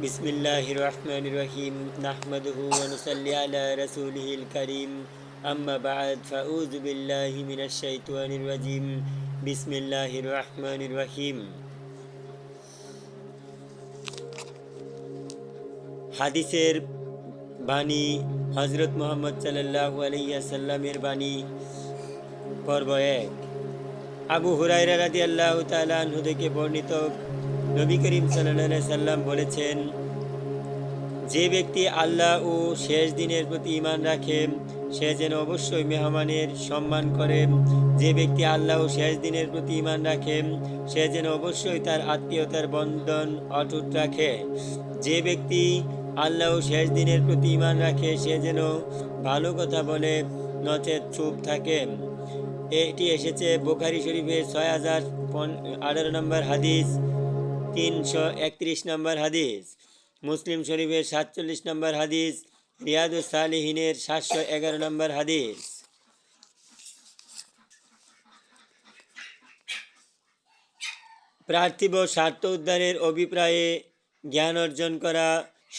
بسم الله الرحمن الرحيم نحمده ونصلي على رسوله الكريم أما بعد فأعوذ بالله من الشيطان الرجيم بسم الله الرحمن الرحيم হাদিসের বাণী হজরত মোহাম্মদ সাল্লাল্লাহু আলাইহি সাল্লামের বাণী পর্ব এক আবু হুরাইরা রাদি আল্লাহ তালু থেকে বর্ণিত নবী করিম সাল্লা সাল্লাম বলেছেন, যে ব্যক্তি আল্লাহ ও শেষ দিনের প্রতি ইমান রাখে, সে যেন অবশ্যই মেহমানের সম্মান করে। যে ব্যক্তি আল্লাহ ও শেষ দিনের প্রতি ইমান রাখে, সে যেন অবশ্যই তার আত্মীয়তার বন্ধন অটুট রাখে। যে ব্যক্তি আল্লাহ ও শেষ দিনের প্রতি ইমান রাখে, সে যেন ভালো কথা বলে, নচেত চুপ থাকে। এটি এসেছে বোখারি শরীফের ছয় হাজার আঠারো নম্বর হাদিস। তিনশো একত্রিশ নম্বর হাদিস, মুসলিম শরীফের সাতচল্লিশ নম্বর হাদিস রিয়াদুস সালিহিনের সাতশো এগারো নম্বর হাদিস। পার্থিব স্বার্থ উদ্ধারের অভিপ্রায়ে জ্ঞান অর্জন করা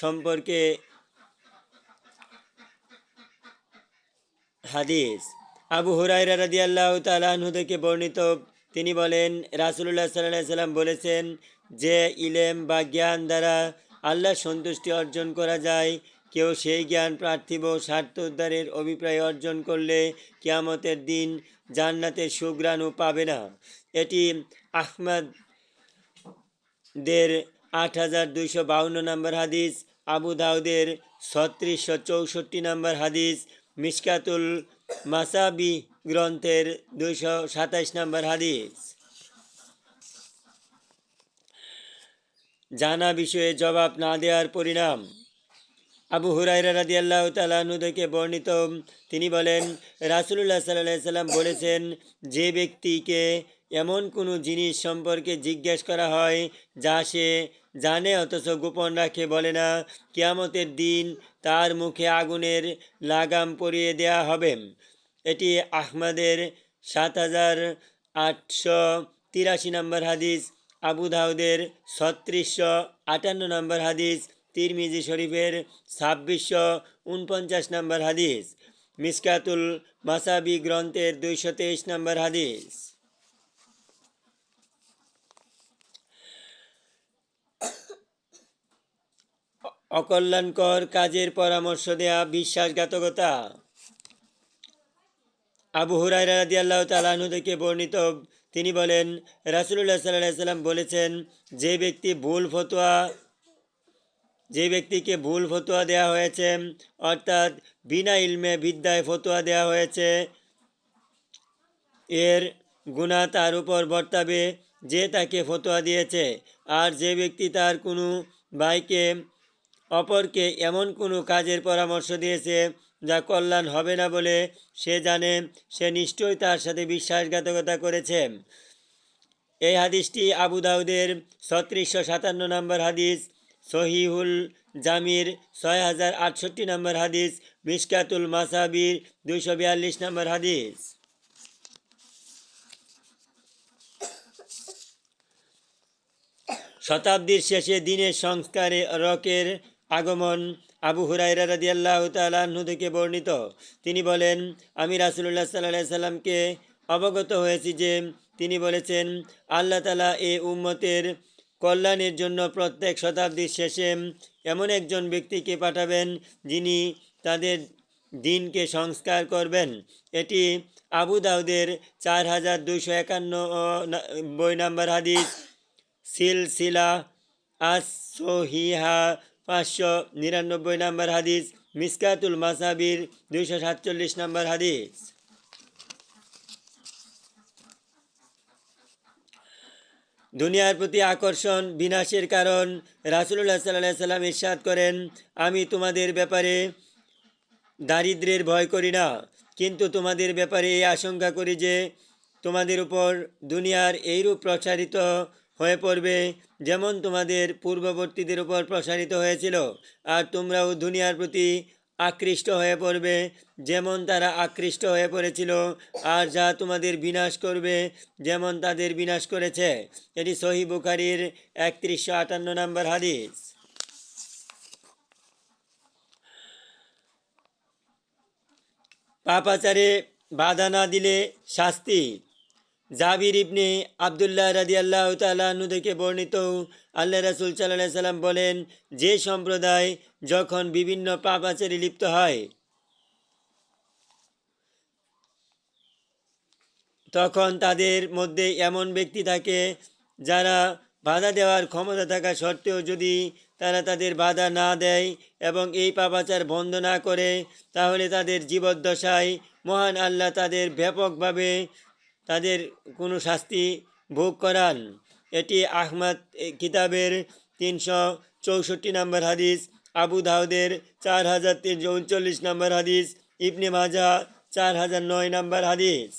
সম্পর্কে হাদিস। আবু হুরাইরা রাদি আল্লাহ তালাহু থেকে বর্ণিত, তিনি বলেন রাসুল্লাহ সাল্লাহ সাল্লাম বলেছেন যে ইলেম বা জ্ঞান দ্বারা আল্লাহ সন্তুষ্টি অর্জন করা যায়, কেউ সেই জ্ঞান পার্থিব স্বার্থ উদ্ধারের অভিপ্রায় অর্জন করলে কিয়ামতের দিন জান্নাতের সুগ্রাণও পাবে না। এটি আহমদ দের আট হাজার দুইশো বাউন্ন নম্বর হাদিস, আবু দাউদের ছত্রিশশো চৌষট্টি নম্বর হাদিস মিসকাতুল মাসাবি গ্রন্থের দুইশো সাতাইশ নম্বর হাদিস। জানা বিষয়ে জবাব না দেওয়ার পরিণাম। আবু হুরাইরা রাদি আল্লাহ তালু থেকে বর্ণিত, তিনি বলেন রাসুল্লাহ সাল্লাহ সাল্লাম বলেছেন, যে ব্যক্তিকে এমন কোনো জিনিস সম্পর্কে জিজ্ঞেস করা হয়, যা সে জানে অথচ গোপন রাখে, বলে না, কিয়ামতের দিন তার মুখে আগুনের লাগাম পরিয়ে দেয়া হবে। এটি আহমদের সাত হাজার আটশো তিরাশি নম্বর হাদিস। আবু দাউদের ছত্রিশশো আটান্ন নম্বর হাদিস, তিরমিজি শরীফের ছাব্বিশশো উনপঞ্চাশ নম্বর হাদিস, মিসকাতুল মাসাবি গ্রন্থের দুইশো তেইশ নম্বর হাদিস। অকল্যাণকর কাজের পরামর্শ দেয়া বিশ্বাসঘাতকতা। আবু হুরাই রাদি আল্লাহ তালাহু থেকে বর্ণিত তিনি বলেন রাসুল্লাহ সাল্লাহ সাল্লাম বলেছেন, যে ব্যক্তি ভুল ফতোয়া, যে ব্যক্তিকে ভুল ফতোয়া দেওয়া হয়েছে, অর্থাৎ বিনা ইলমে বিদ্যায় ফতোয়া দেওয়া হয়েছে, এর গুণা তার উপর বর্তাবে যে তাকে ফতোয়া দিয়েছে। আর যে ব্যক্তি তার কোনো ভাইকে, অপরকে এমন কোনো কাজের পরামর্শ দিয়েছে যা কল্যাণ হবে না বলে সে জানে, সে নিশ্চয়ই তার সাথে বিশ্বাসঘাতকতা করেছে। এই হাদিসটি আবু দাউদের ছত্রিশশো সাতান্ন নম্বর হাদিস, সহিহুল জামির ছয় হাজার আটষট্টি নম্বর হাদিস, মিসকাতুল মাসাবির দুইশো বিয়াল্লিশ নম্বর হাদিস। শতাব্দীর শেষে দিনের সংস্কারে রকের আগমন আবু হুরাইরা রাদি আল্লাহ তালু থেকে বর্ণিত। তিনি বলেন, আমি রাসুল্লাহ সাল্লাহ সাল্লামকে অবগত হয়েছি যে তিনি বলেছেন, আল্লাহ তালা এ উম্মতের কল্যাণের জন্য প্রত্যেক শতাব্দীর শেষে এমন একজন ব্যক্তিকে পাঠাবেন যিনি তাদের দিনকে সংস্কার করবেন। এটি আবু দাউদের চার হাজার দুইশো একান্ন বই নাম্বার হাদিস সিলসিলা আসহিহা পাঁচশো নিরানব্বই নম্বর হাদিস, মিসকাতুল মাসাবির দুইশো সাতচল্লিশ নম্বর হাদিস। দুনিয়ার প্রতি আকর্ষণ, বিনাশের কারণ রাসুল্লাহ সাল্লাহ সাল্লাম ইরশাদ করেন, আমি তোমাদের ব্যাপারে দারিদ্রের ভয় করি না, কিন্তু তোমাদের ব্যাপারে এই আশঙ্কা করি যে তোমাদের উপর দুনিয়ার এইরূপ প্রসারিত হয়ে পড়বে, যেমন তোমাদের পূর্ববর্তীদের উপর প্রসারিত হয়েছিল, আর তোমরাও দুনিয়ার প্রতি আকৃষ্ট হয়ে পড়বে, যেমন তারা আকৃষ্ট হয়ে পড়েছিল, আর যা তোমাদের বিনাশ করবে, যেমন তাদের বিনাশ করেছে। এটি সহি বুখারির একত্রিশশো আটান্ন নম্বর হাদিস। পাপাচারে বাধা না দিলে শাস্তি। জাবির ইবনে আবদুল্লাহ রাদি আল্লাহ তালু থেকে বর্ণিত, আল্লাহ রাসুল সাল্লাহ সাল্লাম বলেন, যে সম্প্রদায় যখন বিভিন্ন পাপাচারে লিপ্ত হয়, তখন তাদের মধ্যে এমন ব্যক্তি থাকে যারা বাধা দেওয়ার ক্ষমতা থাকা সত্ত্বেও যদি তারা তাদের বাধা না দেয় এবং এই পাপাচার বন্ধ না করে, তাহলে তাদের জীবদ্দশায় মহান আল্লাহ তাদের ব্যাপকভাবে তাদের কোনো শাস্তি ভোগ করান। এটি আহমদ কিতাবের তিনশো চৌষট্টি নম্বর হাদিস, আবু দাউদের চার হাজার তিনশো উনচল্লিশ নম্বর হাদিস, ইবনে মাজা চার হাজার নয় নম্বর হাদিস।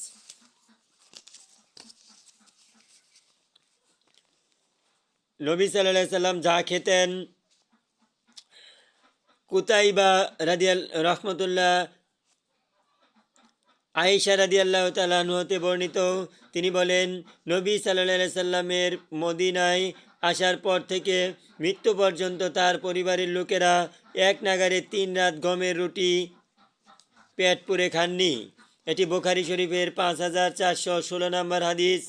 নবী সাল্লাহ সাল্লাম যা খেতেন, কুতাইবা রাদিয়াল, রহমতুল্লাহ আয়েশা রাদি আল্লাহ হতে বর্ণিত, তিনি বলেন, নবী সাল্লাহ সাল্লামের মদিনায় আসার পর থেকে মৃত্যু পর্যন্ত তার পরিবারের লোকেরা এক নাগারে তিন রাত গমের রুটি, পেট পুরে খাননি। এটি বোখারি শরীফের পাঁচ হাজার চারশো ষোলো নম্বর হাদিস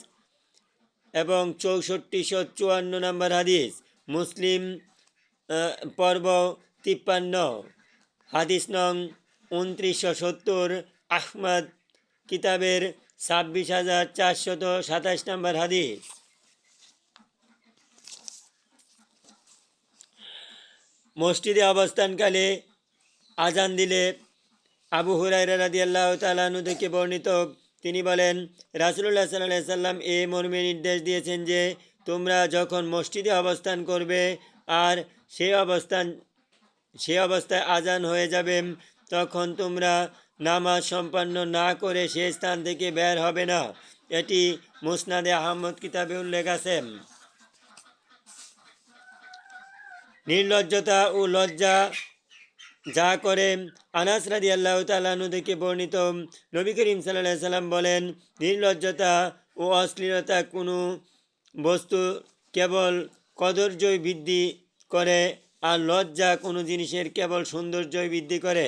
এবং চৌষট্টিশো চুয়ান্ন নম্বর হাদিস। মুসলিম পর্ব তিপ্পান্ন, হাদিস নং উনত্রিশশো সত্তর, আহমদ কিতাবের ছাব্বিশ হাজার চারশত সাতাশ নম্বর হাদিস। মসজিদে অবস্থানকালে আজান দিলে আবু হুরাইরা রাদি আল্লাহ তালানু থেকে বর্ণিত, তিনি বলেন রাসুল্লাহ সাল্লাহ সাল্লাম এ মর্মে নির্দেশ দিয়েছেন যে, তোমরা যখন মসজিদে অবস্থান করবে আর সে অবস্থান, সে অবস্থায় আজান হয়ে যাবে, তখন তোমরা নামাজ সম্পন্ন না করে সে স্থান থেকে বের হবে না। এটি মুসনাদে আহমদ কিতাবে উল্লেখ আছে। নির্লজ্জতা ও লজ্জা যা করে আনাস রাদি আল্লাহ তালু থেকে বর্ণিত। নবী করিম সাল্লাহ সাল্লাম বলেন, নির্লজ্জতা ও অশ্লীলতা কোনো বস্তু কেবল কদর্যই বৃদ্ধি করে, আর লজ্জা কোনো জিনিসের কেবল সৌন্দর্যই বৃদ্ধি করে।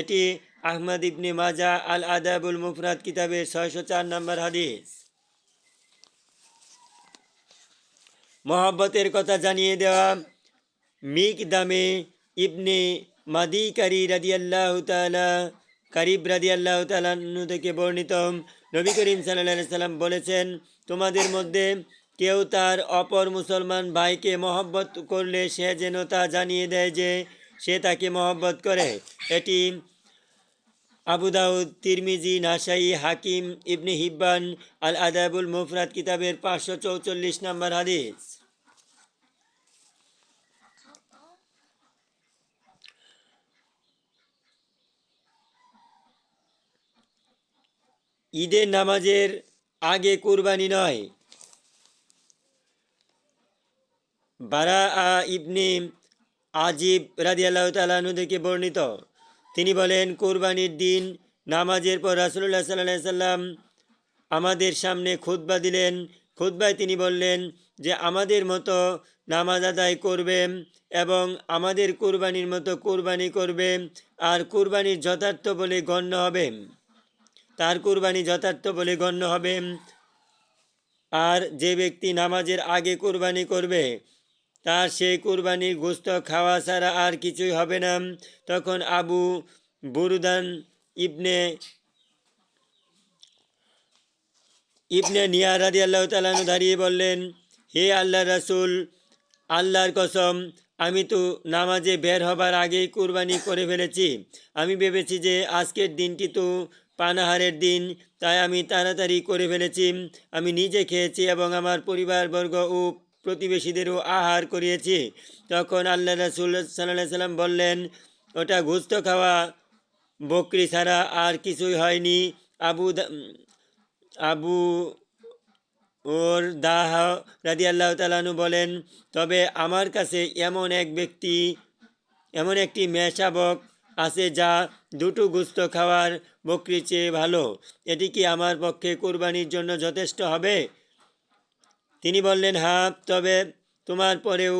এটি আহমদ ইবনে মাজা আল আদাবুল মুফরাদ কিতাবের ছয়শো চার নম্বর হাদিস। মহব্বতের কথা জানিয়ে দেওয়া মিক দামে ইবনে মাদিকারি রাদিয়াল্লাহু তাআলা, কারিব রাদিয়াল্লাহু তাআলা আনহু থেকে বর্ণিত। নবী করিম আলাইহি সাল্লাম বলেছেন, তোমাদের মধ্যে কেউ তার অপর মুসলমান ভাইকে মহব্বত করলে সে যেন তা জানিয়ে দেয় যে সে তাকে মহব্বত করে। এটি আবু দাউদ, তিরমিজি, নাসাই, হাকিম, ইবনে হিব্বান আল আদাবুল মুফরাদ কিতাবের পাঁচশো চৌচল্লিশ নম্বর হাদিস। ঈদের নামাজের আগে কুরবানি নয়। বারা ইবনে আজিব রাদিয়াল্লাহ তালানু থেকে বর্ণিত। তিনি বলেন, কোরবানির দিন, নামাজের পর রাসুল্লাহ সাল্লাহ সাল্লাম আমাদের সামনে খুতবা দিলেন। খুতবায় তিনি বললেন যে, আমাদের মতো নামাজ আদায় করবে এবং আমাদের কোরবানির মতো কোরবানি করবে, আর কোরবানির যথার্থ বলে গণ্য হবে। তার কোরবানি যথার্থ বলে গণ্য হবে। আর যে ব্যক্তি নামাজের আগে কোরবানি করবে তার সেই কোরবানির গোস্ত খাওয়া ছাড়া আর কিছুই হবে না। তখন আবু বুরুদান ইবনে ইবনে নিয়া রাদি আল্লাহ তালানু দাঁড়িয়ে বললেন, হে আল্লাহ রাসুল, আল্লাহর কসম, আমি তো নামাজে বের হবার আগেই কুরবানি করে ফেলেছি। আমি ভেবেছি যে আজকের দিনটি তো পানাহারের দিন, তাই আমি তাড়াতাড়ি করে ফেলেছি। আমি নিজে খেয়েছি এবং আমার পরিবারবর্গ ও প্রতিবেশীদেরও আহার করিয়েছি। তখন আল্লাহ রাসুল সাল্লাহ সাল্লাম বললেন, ওটা ঘুস্ত খাওয়া, বকরি ছাড়া আর কিছুই হয়নি। আবু আবু ওর দাহ রাদি আল্লাহ তালানু বলেন, তবে আমার কাছে এমন এক ব্যক্তি, এমন একটি মেশাবক আছে যা দুটো গুস্ত খাওয়ার বকরি চেয়ে ভালো। এটি কি আমার পক্ষে কোরবানির জন্য যথেষ্ট হবে? তিনি বললেন হ্যাঁ তবে তোমার পরেও